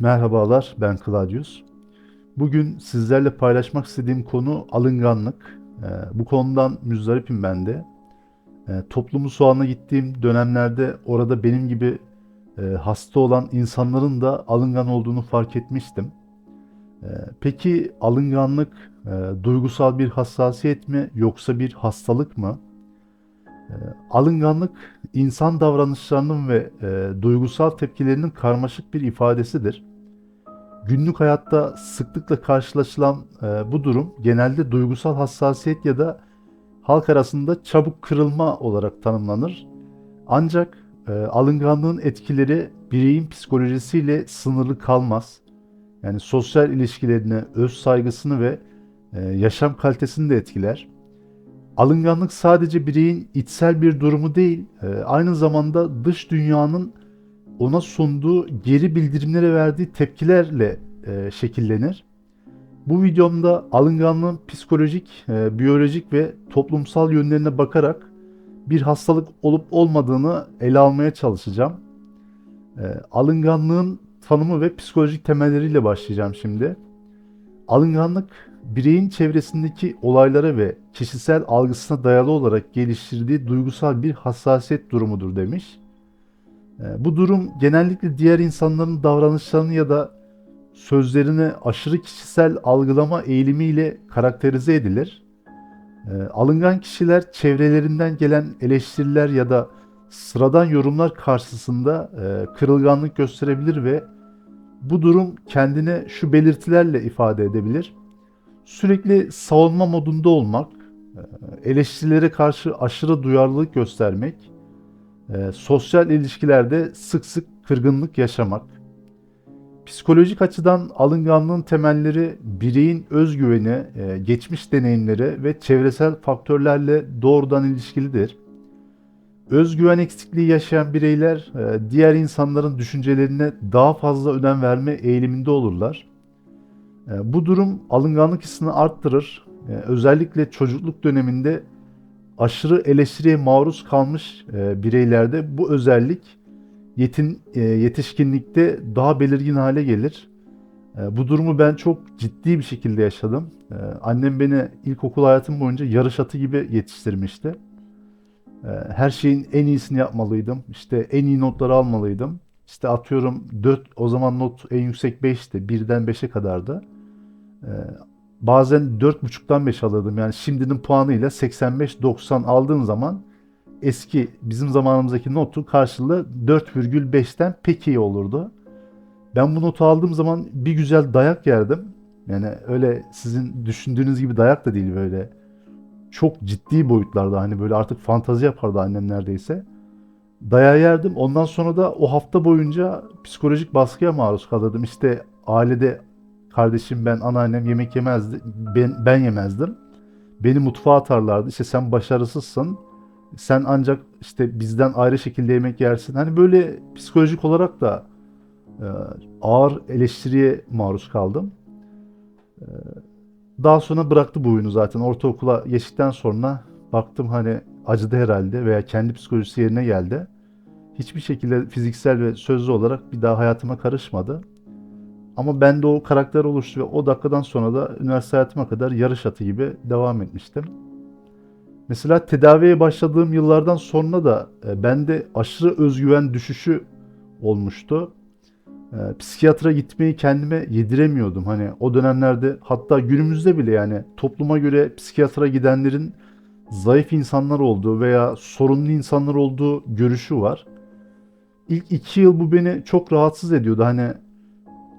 Merhabalar, ben Claudius. Bugün sizlerle paylaşmak istediğim konu alınganlık. Ee, bu konudan müzdaripim ben de. Ee, toplumu soğana gittiğim dönemlerde orada benim gibi e, hasta olan insanların da alıngan olduğunu fark etmiştim. Ee, peki alınganlık e, duygusal bir hassasiyet mi yoksa bir hastalık mı? Ee, alınganlık insan davranışlarının ve e, duygusal tepkilerinin karmaşık bir ifadesidir. Günlük hayatta sıklıkla karşılaşılan e, bu durum genelde duygusal hassasiyet ya da halk arasında çabuk kırılma olarak tanımlanır. Ancak e, alınganlığın etkileri bireyin psikolojisiyle sınırlı kalmaz. Yani sosyal ilişkilerini, öz saygısını ve e, yaşam kalitesini de etkiler. Alınganlık sadece bireyin içsel bir durumu değil, e, aynı zamanda dış dünyanın ona sunduğu geri bildirimlere verdiği tepkilerle e, şekillenir. Bu videomda alınganlığın psikolojik, e, biyolojik ve toplumsal yönlerine bakarak bir hastalık olup olmadığını ele almaya çalışacağım. Alınganlığın tanımı ve psikolojik temelleriyle başlayacağım şimdi. Alınganlık bireyin çevresindeki olaylara ve kişisel algısına dayalı olarak geliştirdiği duygusal bir hassasiyet durumudur demiş. E, Bu durum genellikle diğer insanların davranışlarını ya da sözlerini aşırı kişisel algılama eğilimiyle karakterize edilir. E, Alıngan kişiler çevrelerinden gelen eleştiriler ya da sıradan yorumlar karşısında e, kırılganlık gösterebilir ve bu durum kendine şu belirtilerle ifade edebilir. Sürekli savunma modunda olmak, e, eleştirilere karşı aşırı duyarlılık göstermek, e, sosyal ilişkilerde sık sık kırgınlık yaşamak. Psikolojik açıdan alınganlığın temelleri bireyin özgüveni, e, geçmiş deneyimleri ve çevresel faktörlerle doğrudan ilişkilidir. Özgüven eksikliği yaşayan bireyler diğer insanların düşüncelerine daha fazla önem verme eğiliminde olurlar. E, Bu durum alınganlık hissini arttırır. E, Özellikle çocukluk döneminde aşırı eleştiriye maruz kalmış e, bireylerde bu özellik yetin, yetişkinlikte daha belirgin hale gelir. Bu durumu ben çok ciddi bir şekilde yaşadım. Annem beni ilkokul hayatım boyunca yarış atı gibi yetiştirmişti. Her şeyin en iyisini yapmalıydım. İşte en iyi notları almalıydım. İşte atıyorum 4 o zaman not en yüksek 5'ti. 1'den 5'e kadardı. E, bazen 4.5'tan 5 alırdım. Yani şimdinin puanıyla 85-90 aldığın zaman eski bizim zamanımızdaki notu karşılığı 4,5'ten pek iyi olurdu. Ben bu notu aldığım zaman bir güzel dayak yerdim. Yani öyle sizin düşündüğünüz gibi dayak da değil böyle. Çok ciddi boyutlarda hani böyle artık fantazi yapardı annem neredeyse. Dayağı yerdim. Ondan sonra da o hafta boyunca psikolojik baskıya maruz kalırdım. İşte ailede kardeşim ben anneannem yemek yemezdi. Ben, ben yemezdim. Beni mutfağa atarlardı. İşte sen başarısızsın. Sen ancak işte bizden ayrı şekilde yemek yersin. Hani böyle psikolojik olarak da e, ağır eleştiriye maruz kaldım. E, daha sonra bıraktı bu oyunu zaten. Ortaokula geçtikten sonra baktım hani acıdı herhalde veya kendi psikolojisi yerine geldi. Hiçbir şekilde fiziksel ve sözlü olarak bir daha hayatıma karışmadı. Ama bende o karakter oluştu ve o dakikadan sonra da üniversite hayatıma kadar yarış atı gibi devam etmiştim. Mesela tedaviye başladığım yıllardan sonra da e, bende aşırı özgüven düşüşü olmuştu. E, psikiyatra gitmeyi kendime yediremiyordum. Hani o dönemlerde hatta günümüzde bile yani topluma göre psikiyatra gidenlerin zayıf insanlar olduğu veya sorunlu insanlar olduğu görüşü var. İlk iki yıl bu beni çok rahatsız ediyordu. Hani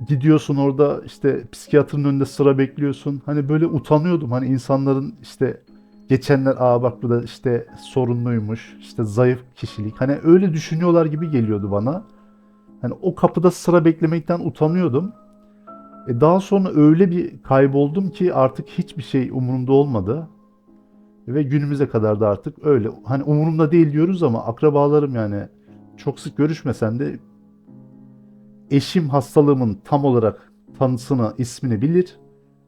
gidiyorsun orada işte psikiyatrın önünde sıra bekliyorsun. Hani böyle utanıyordum. Hani insanların işte geçenler aa bak bu da işte sorunluymuş. işte zayıf kişilik. Hani öyle düşünüyorlar gibi geliyordu bana. Hani o kapıda sıra beklemekten utanıyordum. E daha sonra öyle bir kayboldum ki artık hiçbir şey umurumda olmadı. Ve günümüze kadar da artık öyle. Hani umurumda değil diyoruz ama akrabalarım yani çok sık görüşmesem de eşim hastalığımın tam olarak tanısını, ismini bilir.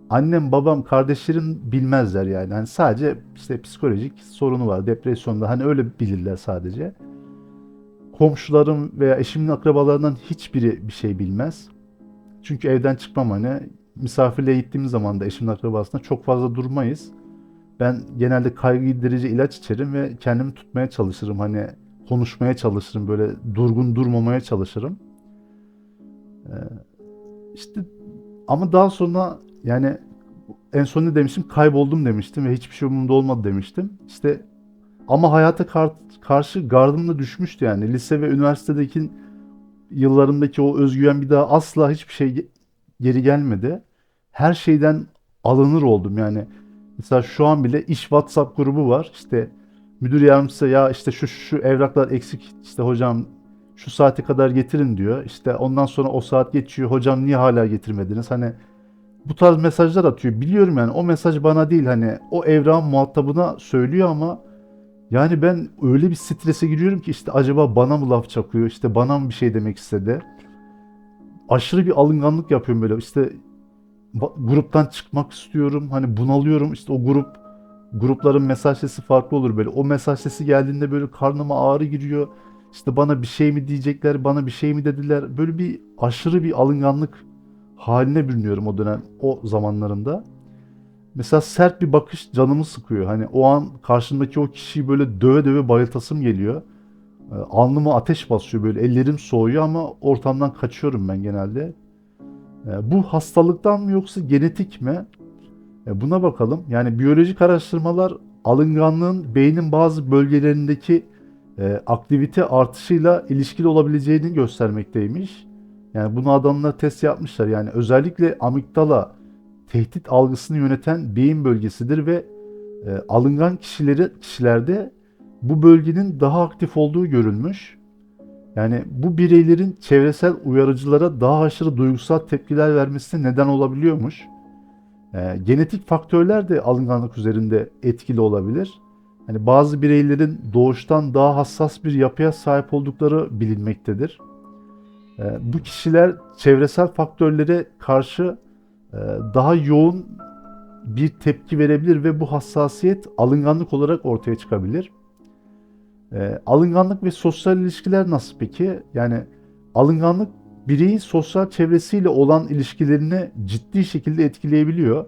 Annem, babam, kardeşlerim bilmezler yani. Hani sadece işte psikolojik sorunu var, depresyonda hani öyle bilirler sadece. Komşularım veya eşimin akrabalarından hiçbiri bir şey bilmez. Çünkü evden çıkmam hani misafirliğe gittiğimiz zaman da eşimin akrabasında çok fazla durmayız. Ben genelde kaygı giderici ilaç içerim ve kendimi tutmaya çalışırım. Hani konuşmaya çalışırım. Böyle durgun durmamaya çalışırım. Ee, işte ama daha sonra yani en son ne demiştim? Kayboldum demiştim ve hiçbir şey umurumda olmadı demiştim. İşte ama hayata kar- karşı gardım da düşmüştü yani. Lise ve üniversitedeki yıllarımdaki o özgüven bir daha asla hiçbir şey ge- geri gelmedi. Her şeyden alınır oldum yani. Mesela şu an bile iş WhatsApp grubu var. İşte müdür yardımcısı ya işte şu şu şu evraklar eksik işte hocam şu saate kadar getirin diyor. İşte ondan sonra o saat geçiyor. Hocam niye hala getirmediniz? Hani bu tarz mesajlar atıyor. Biliyorum yani o mesaj bana değil hani o evrağın muhatabına söylüyor ama yani ben öyle bir strese giriyorum ki işte acaba bana mı laf çakıyor? İşte bana mı bir şey demek istedi? Aşırı bir alınganlık yapıyorum böyle. İşte gruptan çıkmak istiyorum. Hani bunalıyorum. İşte o grup grupların mesaj sesi farklı olur böyle. O mesaj sesi geldiğinde böyle karnıma ağrı giriyor. İşte bana bir şey mi diyecekler, bana bir şey mi dediler. Böyle bir aşırı bir alınganlık haline bürünüyorum o dönem, o zamanlarımda. Mesela sert bir bakış canımı sıkıyor. Hani o an karşımdaki o kişiyi böyle döve döve bayıltasım geliyor. Ee, Alnıma ateş basıyor böyle ellerim soğuyor ama ortamdan kaçıyorum ben genelde. Ee, Bu hastalıktan mı yoksa genetik mi? E, Buna bakalım. Yani biyolojik araştırmalar alınganlığın beynin bazı bölgelerindeki e, aktivite artışıyla ilişkili olabileceğini göstermekteymiş. Yani bunu adamlar test yapmışlar. Yani özellikle amigdala tehdit algısını yöneten beyin bölgesidir ve e, alıngan kişileri kişilerde bu bölgenin daha aktif olduğu görülmüş. Yani bu bireylerin çevresel uyarıcılara daha aşırı duygusal tepkiler vermesine neden olabiliyormuş. Ee, genetik faktörler de alınganlık üzerinde etkili olabilir. Hani bazı bireylerin doğuştan daha hassas bir yapıya sahip oldukları bilinmektedir. Ee, bu kişiler çevresel faktörlere karşı e, daha yoğun bir tepki verebilir ve bu hassasiyet alınganlık olarak ortaya çıkabilir. Ee, alınganlık ve sosyal ilişkiler nasıl peki? Yani alınganlık bireyin sosyal çevresiyle olan ilişkilerini ciddi şekilde etkileyebiliyor.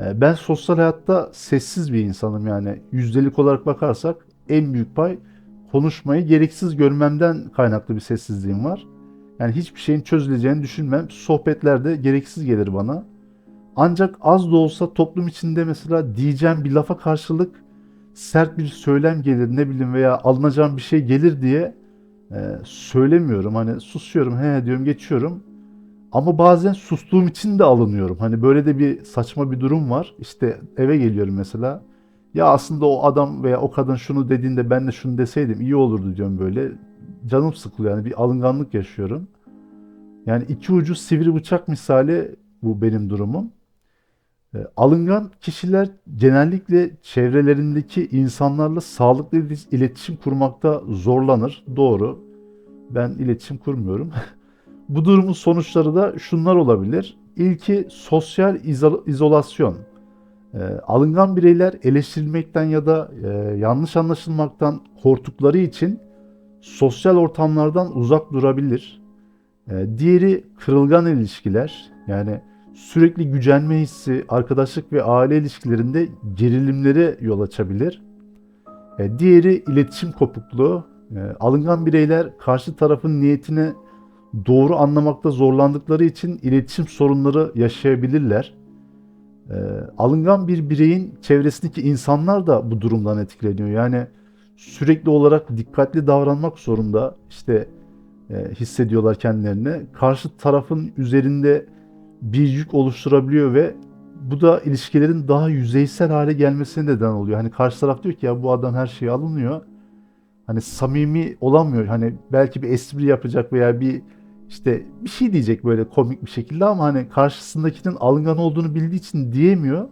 Ee, Ben sosyal hayatta sessiz bir insanım yani yüzdelik olarak bakarsak en büyük pay konuşmayı gereksiz görmemden kaynaklı bir sessizliğim var. Yani hiçbir şeyin çözüleceğini düşünmem. Sohbetler de gereksiz gelir bana. Ancak az da olsa toplum içinde mesela diyeceğim bir lafa karşılık sert bir söylem gelir ne bileyim veya alınacağım bir şey gelir diye e, söylemiyorum. Hani susuyorum he diyorum geçiyorum. Ama bazen sustuğum için de alınıyorum. Hani böyle de bir saçma bir durum var. İşte eve geliyorum mesela. Ya aslında o adam veya o kadın şunu dediğinde ben de şunu deseydim iyi olurdu diyorum böyle. Canım sıkılıyor yani bir alınganlık yaşıyorum. Yani iki ucu sivri bıçak misali bu benim durumum. E, Alıngan kişiler genellikle çevrelerindeki insanlarla sağlıklı ilet- iletişim kurmakta zorlanır. Doğru. Ben iletişim kurmuyorum. Bu durumun sonuçları da şunlar olabilir. İlki sosyal izo- izolasyon. E, alıngan bireyler eleştirilmekten ya da e, yanlış anlaşılmaktan korktukları için sosyal ortamlardan uzak durabilir. E, diğeri kırılgan ilişkiler. Yani sürekli gücenme hissi, arkadaşlık ve aile ilişkilerinde gerilimlere yol açabilir. E, diğeri iletişim kopukluğu. E, alıngan bireyler karşı tarafın niyetini doğru anlamakta zorlandıkları için iletişim sorunları yaşayabilirler. E, alıngan bir bireyin çevresindeki insanlar da bu durumdan etkileniyor. Yani sürekli olarak dikkatli davranmak zorunda işte e, hissediyorlar kendilerini. Karşı tarafın üzerinde bir yük oluşturabiliyor ve bu da ilişkilerin daha yüzeysel hale gelmesine neden oluyor. Hani karşı taraf diyor ki ya bu adam her şeye alınıyor. Hani samimi olamıyor. Hani belki bir espri yapacak veya bir işte bir şey diyecek böyle komik bir şekilde ama hani karşısındakinin alıngan olduğunu bildiği için diyemiyor.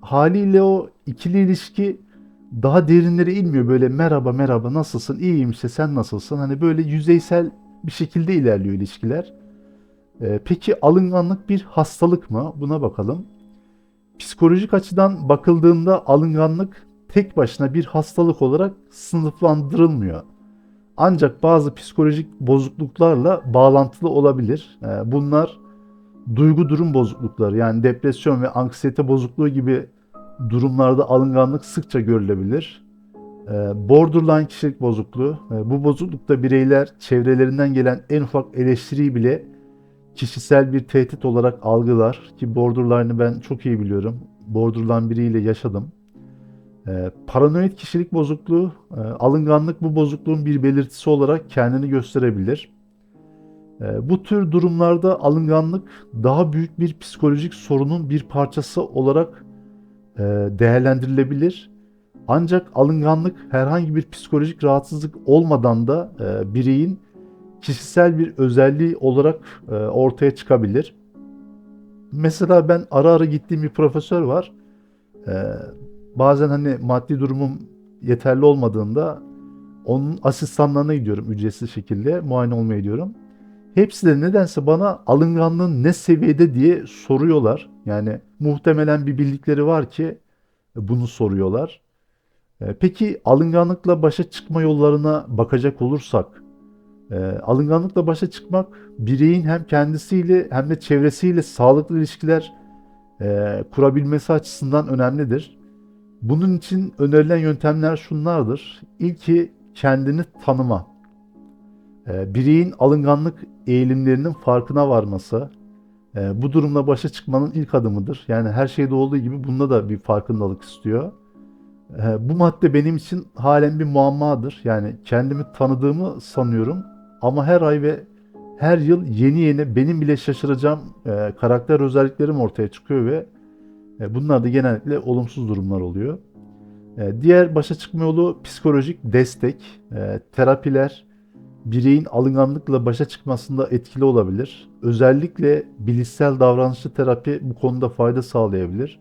Haliyle o ikili ilişki daha derinlere inmiyor. Böyle merhaba merhaba nasılsın iyiyim işte sen nasılsın hani böyle yüzeysel bir şekilde ilerliyor ilişkiler. Ee, peki alınganlık bir hastalık mı? Buna bakalım. Psikolojik açıdan bakıldığında alınganlık tek başına bir hastalık olarak sınıflandırılmıyor. Ancak bazı psikolojik bozukluklarla bağlantılı olabilir. Ee, Bunlar duygu durum bozuklukları yani depresyon ve anksiyete bozukluğu gibi durumlarda alınganlık sıkça görülebilir. Ee, Borderline kişilik bozukluğu. Ee, Bu bozuklukta bireyler çevrelerinden gelen en ufak eleştiriyi bile kişisel bir tehdit olarak algılar ki borderline'ı ben çok iyi biliyorum. Borderline biriyle yaşadım. Ee, Paranoid kişilik bozukluğu, e, alınganlık bu bozukluğun bir belirtisi olarak kendini gösterebilir. Ee, Bu tür durumlarda alınganlık daha büyük bir psikolojik sorunun bir parçası olarak e, değerlendirilebilir. Ancak alınganlık herhangi bir psikolojik rahatsızlık olmadan da e, bireyin kişisel bir özelliği olarak e, ortaya çıkabilir. Mesela ben ara ara gittiğim bir profesör var. E, bazen hani maddi durumum yeterli olmadığında onun asistanlarına gidiyorum ücretsiz şekilde muayene olmaya gidiyorum. Hepsi de nedense bana alınganlığın ne seviyede diye soruyorlar. Yani muhtemelen bir bildikleri var ki bunu soruyorlar. E, Peki alınganlıkla başa çıkma yollarına bakacak olursak, e, alınganlıkla başa çıkmak bireyin hem kendisiyle hem de çevresiyle sağlıklı ilişkiler e, kurabilmesi açısından önemlidir. Bunun için önerilen yöntemler şunlardır. İlki kendini tanıma. E, bireyin alınganlık eğilimlerinin farkına varması, e, bu durumla başa çıkmanın ilk adımıdır. Yani her şeyde olduğu gibi bunda da bir farkındalık istiyor. E, bu madde benim için halen bir muammadır. Yani kendimi tanıdığımı sanıyorum ama her ay ve her yıl yeni yeni benim bile şaşıracağım e, karakter özelliklerim ortaya çıkıyor ve bunlar da genellikle olumsuz durumlar oluyor. E, diğer başa çıkma yolu psikolojik destek, e, terapiler bireyin alınganlıkla başa çıkmasında etkili olabilir. Özellikle bilişsel davranışçı terapi bu konuda fayda sağlayabilir.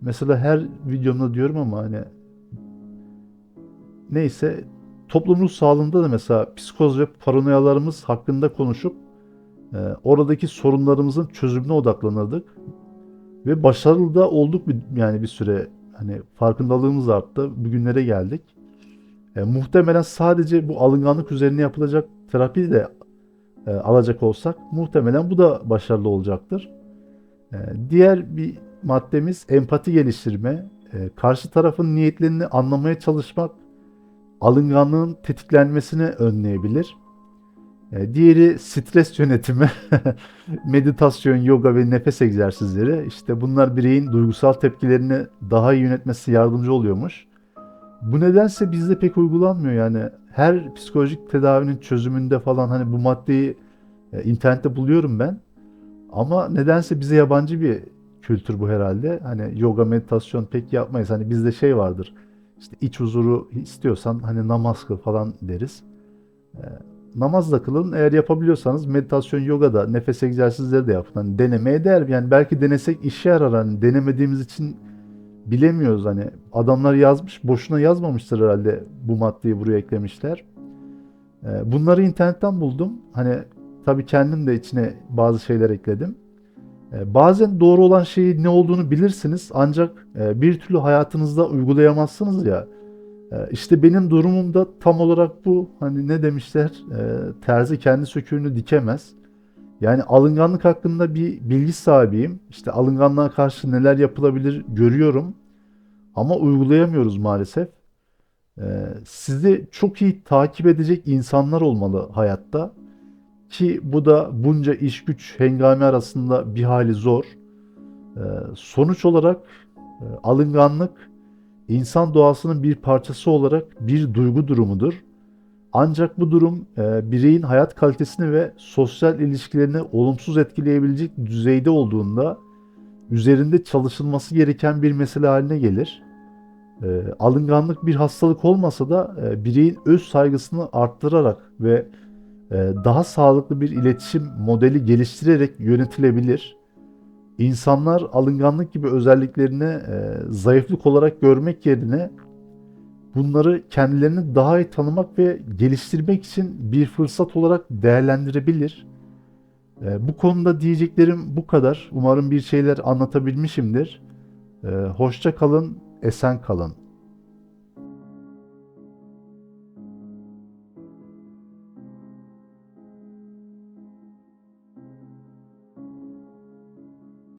Mesela her videomda diyorum ama hani neyse toplum ruh sağlığında da mesela psikoz ve paranoyalarımız hakkında konuşup e, oradaki sorunlarımızın çözümüne odaklanırdık ve başarılı da olduk bir, yani bir süre hani farkındalığımız arttı bugünlere geldik. E, muhtemelen sadece bu alınganlık üzerine yapılacak terapi de e, alacak olsak muhtemelen bu da başarılı olacaktır. E, diğer bir maddemiz empati geliştirme. E, karşı tarafın niyetlerini anlamaya çalışmak alınganlığın tetiklenmesini önleyebilir. E, diğeri stres yönetimi, meditasyon, yoga ve nefes egzersizleri. İşte bunlar bireyin duygusal tepkilerini daha iyi yönetmesi yardımcı oluyormuş. Bu nedense bizde pek uygulanmıyor yani. Her psikolojik tedavinin çözümünde falan hani bu maddeyi e, internette buluyorum ben. Ama nedense bize yabancı bir kültür bu herhalde. Hani yoga, meditasyon pek yapmayız. Hani bizde şey vardır. İşte iç huzuru istiyorsan hani namaz kıl falan deriz. Namaz da kılın. Eğer yapabiliyorsanız meditasyon, yoga da, nefes egzersizleri de yapın. Hani denemeye değer. Yani belki denesek işe yarar. Hani denemediğimiz için bilemiyoruz hani adamlar yazmış boşuna yazmamıştır herhalde bu maddeyi buraya eklemişler. Ee, Bunları internetten buldum. Hani tabii kendim de içine bazı şeyler ekledim. Ee, Bazen doğru olan şeyi ne olduğunu bilirsiniz ancak e, bir türlü hayatınızda uygulayamazsınız ya. Ee, İşte benim durumum da tam olarak bu. Hani ne demişler? Ee, Terzi kendi söküğünü dikemez. Yani alınganlık hakkında bir bilgi sahibiyim. İşte alınganlığa karşı neler yapılabilir görüyorum. Ama uygulayamıyoruz maalesef. Ee, sizi çok iyi takip edecek insanlar olmalı hayatta. Ki bu da bunca iş güç hengame arasında bir hali zor. Sonuç olarak e, alınganlık insan doğasının bir parçası olarak bir duygu durumudur. Ancak bu durum e, bireyin hayat kalitesini ve sosyal ilişkilerini olumsuz etkileyebilecek düzeyde olduğunda üzerinde çalışılması gereken bir mesele haline gelir. E, alınganlık bir hastalık olmasa da e, bireyin öz saygısını arttırarak ve e, daha sağlıklı bir iletişim modeli geliştirerek yönetilebilir. İnsanlar alınganlık gibi özelliklerini e, zayıflık olarak görmek yerine bunları kendilerini daha iyi tanımak ve geliştirmek için bir fırsat olarak değerlendirebilir. E, bu konuda diyeceklerim bu kadar. Umarım bir şeyler anlatabilmişimdir. E, hoşça kalın, esen kalın.